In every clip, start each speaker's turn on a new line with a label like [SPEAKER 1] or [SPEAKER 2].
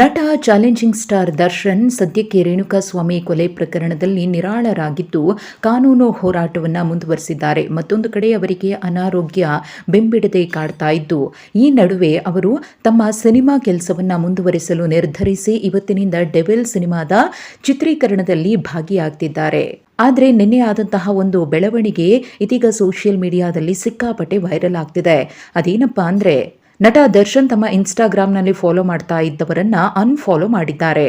[SPEAKER 1] ನಟ challenging star Darshan ಸದ್ಯಕ್ಕೆ ರೇಣುಕಾಸ್ವಾಮಿ ಕೊಲೆ ಪ್ರಕರಣದಲ್ಲಿ ನಿರಾಳರಾಗಿದ್ದು ಕಾನೂನು ಹೋರಾಟವನ್ನು ಮುಂದುವರೆಸಿದ್ದಾರೆ. ಮತ್ತೊಂದು ಕಡೆ ಅವರಿಗೆ ಅನಾರೋಗ್ಯ ಬೆಂಬಿಡದೆ ಕಾಡ್ತಾ ಇದ್ದು, ಈ ನಡುವೆ ಅವರು ತಮ್ಮ ಸಿನಿಮಾ ಕೆಲಸವನ್ನು ಮುಂದುವರಿಸಲು ನಿರ್ಧರಿಸಿ ಇವತ್ತಿನಿಂದ ಡೆವಿಲ್ ಸಿನಿಮಾದ ಚಿತ್ರೀಕರಣದಲ್ಲಿ ಭಾಗಿಯಾಗ್ತಿದ್ದಾರೆ. ಆದರೆ ನಿನ್ನೆ ಆದಂತಹ ಒಂದು ಬೆಳವಣಿಗೆ ಇದೀಗ ಸೋಷಿಯಲ್ ಮೀಡಿಯಾದಲ್ಲಿ ಸಿಕ್ಕಾಪಟ್ಟೆ ವೈರಲ್ ಆಗ್ತಿದೆ. ಅದೇನಪ್ಪ ಅಂದ್ರೆ ನಟ ದರ್ಶನ್ ತಮ್ಮ ಇನ್ಸ್ಟಾಗ್ರಾಂನಲ್ಲಿ ಫಾಲೋ ಮಾಡ್ತಾ ಇದ್ದವರನ್ನ ಅನ್ಫಾಲೋ ಮಾಡಿದ್ದಾರೆ.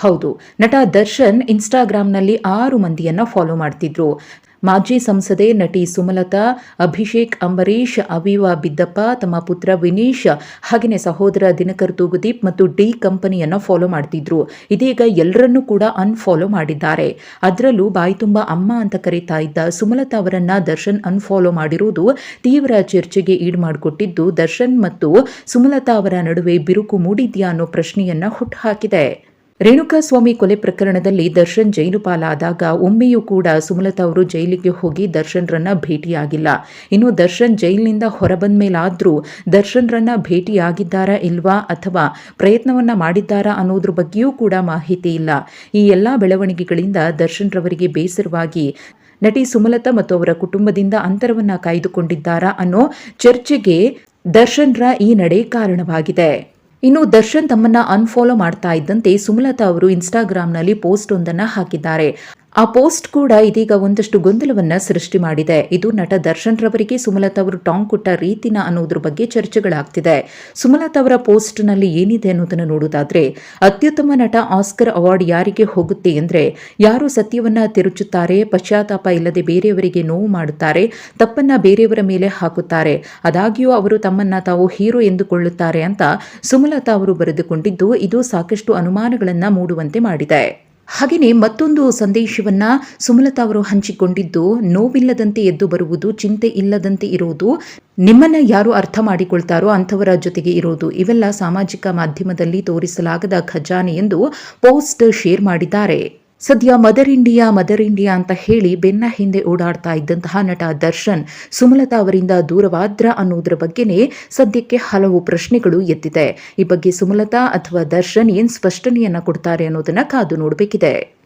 [SPEAKER 1] ಹೌದು, ನಟ ದರ್ಶನ್ ಇನ್ಸ್ಟಾಗ್ರಾಂನಲ್ಲಿ ಆರು ಮಂದಿಯನ್ನ ಫಾಲೋ ಮಾಡ್ತಿದ್ರು. ಮಾಜಿ ಸಂಸದೆ ನಟಿ ಸುಮಲತಾ, ಅಭಿಷೇಕ್ ಅಂಬರೀಶ್ ಅವಿವಾ ಬಿದ್ದಪ್ಪ, ತಮ್ಮ ಪುತ್ರ ವಿನೀಶ್, ಹಾಗೆಯೇ ಸಹೋದರ ದಿನಕರ್ ತೂಗುದೀಪ್ ಮತ್ತು ಡಿ ಕಂಪನಿಯನ್ನು ಫಾಲೋ ಮಾಡ್ತಿದ್ರು. ಇದೀಗ ಎಲ್ಲರನ್ನೂ ಕೂಡ ಅನ್ಫಾಲೋ ಮಾಡಿದ್ದಾರೆ. ಅದರಲ್ಲೂ ಬಾಯಿ ತುಂಬ ಅಮ್ಮ ಅಂತ ಕರೀತಾ ಇದ್ದ ಸುಮಲತಾ ಅವರನ್ನ ದರ್ಶನ್ ಅನ್ಫಾಲೋ ಮಾಡಿರುವುದು ತೀವ್ರ ಚರ್ಚೆಗೆ ಈಡು ಮಾಡಿಕೊಟ್ಟಿದ್ದು ದರ್ಶನ್ ಮತ್ತು ಸುಮಲತಾ ಅವರ ನಡುವೆ ಬಿರುಕು ಮೂಡಿದ್ಯಾ ಅನ್ನೋ ಪ್ರಶ್ನೆಯನ್ನ ಹುಟ್ಟುಹಾಕಿದೆ ರೇಣುಕಾಸ್ವಾಮಿ ಕೊಲೆ ಪ್ರಕರಣದಲ್ಲಿ ದರ್ಶನ್ ಜೈಲು ಪಾಲಾದಾಗ ಒಮ್ಮೆಯೂ ಕೂಡ ಸುಮಲತಾ ಅವರು ಜೈಲಿಗೆ ಹೋಗಿ ದರ್ಶನ್ರನ್ನ ಭೇಟಿಯಾಗಿಲ್ಲ. ಇನ್ನು ದರ್ಶನ್ ಜೈಲಿನಿಂದ ಹೊರಬಂದ ಮೇಲಾದರೂ ದರ್ಶನ್ರನ್ನ ಭೇಟಿಯಾಗಿದ್ದಾರಾ ಇಲ್ವಾ ಅಥವಾ ಪ್ರಯತ್ನವನ್ನ ಮಾಡಿದ್ದಾರಾ ಅನ್ನೋದ್ರ ಬಗ್ಗೆಯೂ ಕೂಡ ಮಾಹಿತಿ ಇಲ್ಲ. ಈ ಎಲ್ಲಾ ಬೆಳವಣಿಗೆಗಳಿಂದ ದರ್ಶನ್ ರವರಿಗೆ ಬೇಸರವಾಗಿ ನಟಿ ಸುಮಲತಾ ಮತ್ತು ಅವರ ಕುಟುಂಬದಿಂದ ಅಂತರವನ್ನ ಕಾಯ್ದುಕೊಂಡಿದ್ದಾರಾ ಅನ್ನೋ ಚರ್ಚೆಗೆ ದರ್ಶನ್ರ ಈ ನಡೆ ಕಾರಣವಾಗಿದೆ. ಇನ್ನು ದರ್ಶನ್ ತಮ್ಮನ್ನ ಅನ್ಫಾಲೋ ಮಾಡ್ತಾ ಇದ್ದಂತೆ ಸುಮಲತಾ ಅವರು ಇನ್ಸ್ಟಾಗ್ರಾಂನಲ್ಲಿ ಪೋಸ್ಟ್ ಒಂದನ್ನ ಹಾಕಿದ್ದಾರೆ. ಆ ಪೋಸ್ಟ್ ಕೂಡ ಇದೀಗ ಒಂದಷ್ಟು ಗೊಂದಲವನ್ನ ಸೃಷ್ಟಿ ಮಾಡಿದೆ. ಇದು ನಟ ದರ್ಶನ್ ರವರಿಗೆ, ಸುಮಲತಾ ಅವರು ಟಾಂಗ್ ಕೊಟ್ಟ ರೀತಿನ ಅನ್ನೋದ್ರ ಬಗ್ಗೆ ಚರ್ಚೆಗಳಾಗ್ತಿದೆ. ಸುಮಲತಾ ಅವರ ಪೋಸ್ಟ್ನಲ್ಲಿ ಏನಿದೆ ಅನ್ನೋದನ್ನು ನೋಡುವುದಾದ್ರೆ, ಅತ್ಯುತ್ತಮ ನಟ ಆಸ್ಕರ್ ಅವಾರ್ಡ್ ಯಾರಿಗೆ ಹೋಗುತ್ತೆ ಅಂದ್ರೆ, ಯಾರು ಸತ್ಯವನ್ನ ತಿರುಚುತ್ತಾರೆ, ಪಶ್ಚಾತ್ತಾಪ ಇಲ್ಲದೆ ಬೇರೆಯವರಿಗೆ ನೋವು ಮಾಡುತ್ತಾರೆ, ತಪ್ಪನ್ನ ಬೇರೆಯವರ ಮೇಲೆ ಹಾಕುತ್ತಾರೆ, ಆದಾಗ್ಯೂ ಅವರು ತಮ್ಮನ್ನ ತಾವು ಹೀರೋ ಎಂದುಕೊಳ್ಳುತ್ತಾರೆ ಅಂತ ಸುಮಲತಾ ಅವರು ಬರೆದುಕೊಂಡಿದ್ದು, ಇದು ಸಾಕಷ್ಟು ಅನುಮಾನಗಳನ್ನ ಮೂಡುವಂತೆ ಮಾಡಿದೆ. ಹಾಗೆಯೇ ಮತ್ತೊಂದು ಸಂದೇಶವನ್ನ ಸುಮಲತಾ ಅವರು ಹಂಚಿಕೊಂಡಿದ್ದು, ನೋವಿಲ್ಲದಂತೆ ಎದ್ದು ಬರುವುದು, ಚಿಂತೆ ಇಲ್ಲದಂತೆ ಇರುವುದು ನಿಮ್ಮನ್ನ ಯಾರು ಅರ್ಥ ಮಾಡಿಕೊಳ್ತಾರೋ ಅಂಥವರ ಜೊತೆಗೆ ಇರೋದು, ಇವೆಲ್ಲ ಸಾಮಾಜಿಕ ಮಾಧ್ಯಮದಲ್ಲಿ ತೋರಿಸಲಾಗದ ಖಜಾನೆ ಎಂದು ಪೋಸ್ಟ್ ಶೇರ್ ಮಾಡಿದ್ದಾರೆ. ಸದ್ಯ ಮದರ್ ಇಂಡಿಯಾ ಮದರ್ ಇಂಡಿಯಾ ಅಂತ ಹೇಳಿ ಬೆನ್ನ ಹಿಂದೆ ಓಡಾಡ್ತಾ ಇದ್ದಂತಹ ನಟ ದರ್ಶನ್, ಸುಮಲತಾ ಅವರಿಂದ ದೂರವಾದ್ರ ಅನ್ನೋದ್ರ ಬಗ್ಗೆನೇ ಸದ್ಯಕ್ಕೆ ಹಲವು ಪ್ರಶ್ನೆಗಳು ಎದ್ದಿದೆ. ಈ ಬಗ್ಗೆ ಸುಮಲತಾ ಅಥವಾ ದರ್ಶನ್ ಏನ್ ಸ್ಪಷ್ಟನೆಯನ್ನ ಕೊಡ್ತಾರೆ ಅನ್ನೋದನ್ನ ಕಾದು ನೋಡಬೇಕಿದೆ.